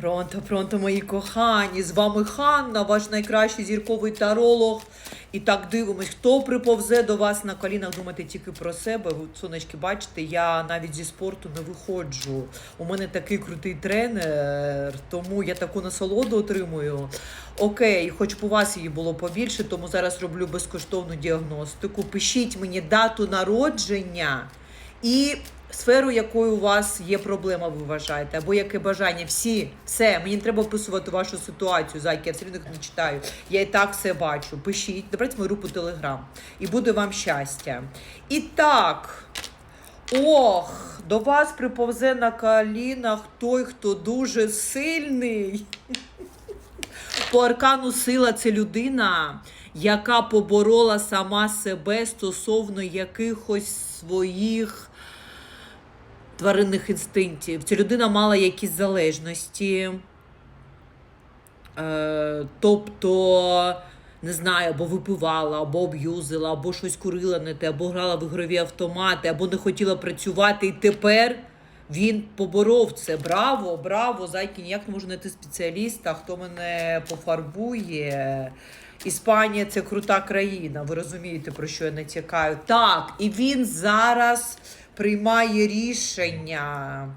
Пронто, пронто, мої кохані, з вами Ханна, ваш найкращий зірковий таролог. І так дивимось, хто приповзе до вас на колінах, думати тільки про себе. Ви, сонечки, бачите, я навіть зі спорту не виходжу. У мене такий крутий тренер, тому я таку насолоду отримую. Окей, хоч у вас її було побільше, тому зараз роблю безкоштовну діагностику. Пишіть мені дату народження і сферу, якою у вас є проблема, ви вважаєте, або яке бажання. Всі, все, мені треба описувати вашу ситуацію, зайки, я все одно не читаю. Я і так все бачу. Пишіть, наберіть мою групу Телеграм. І буде вам щастя. І так. Ох, до вас приповзе на колінах той, хто дуже сильний. По аркану сила це людина, яка поборола сама себе стосовно якихось своїх тваринних інстинктів. Ця людина мала якісь залежності. Е, тобто, не знаю, або випивала, або аб'юзила, або щось курила не те, або грала в ігрові автомати, або не хотіла працювати. І тепер він поборов це. Браво, браво! Зайки ніяк не можу знайти спеціаліста, хто мене пофарбує. Іспанія це крута країна. Ви розумієте, про що я натякаю. Так, і він зараз приймає рішення.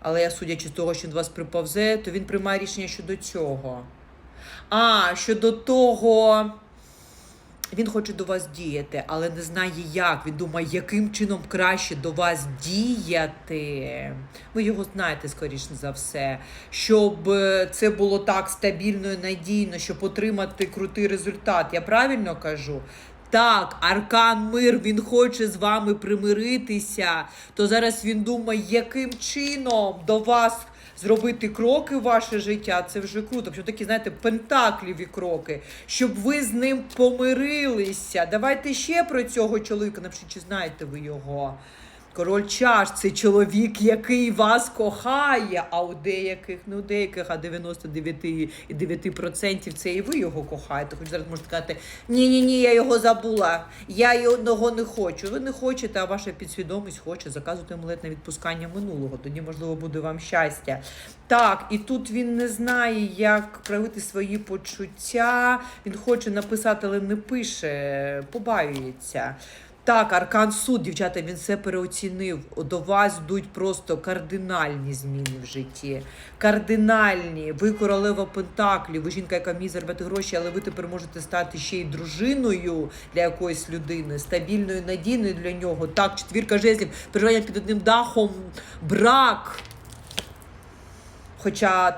Але я, судячи з того, що він вас приповзе, то він приймає рішення щодо цього. А, щодо того, він хоче до вас діяти, але не знає як. Він думає, яким чином краще до вас діяти. Ви його знаєте, скоріше за все, щоб е, це було так стабільно і надійно, щоб отримати крутий результат. Я правильно кажу? Так, Аркан Мир, він хоче з вами примиритися. То зараз він думає, яким чином до вас зробити кроки в ваше життя. Це вже круто. Що такі, знаєте, пентакліві кроки, щоб ви з ним помирилися. Давайте ще про цього чоловіка. Напишіть, чи знаєте ви його. Король чаш це чоловік, який вас кохає, а у деяких, не у деяких, а 99,9% це і ви його кохаєте. Хоч зараз можете сказати, ні, ні, я його забула, я його не хочу. Ви не хочете, а ваша підсвідомість хоче. Заказуйте амулет на відпускання минулого. Тоді, можливо, буде вам щастя. Так, і тут він не знає, як проявити свої почуття. Він хоче написати, але не пише, побаюється. Так, Аркан Суд, дівчата, він все переоцінив. До вас йдуть просто кардинальні зміни в житті. Кардинальні. Ви королева Пентаклів, ви жінка, яка вміє заробляти гроші, але ви тепер можете стати ще й дружиною для якоїсь людини, стабільною, надійною для нього. Так, четвірка жезлів, переживання під одним дахом, брак. Хоча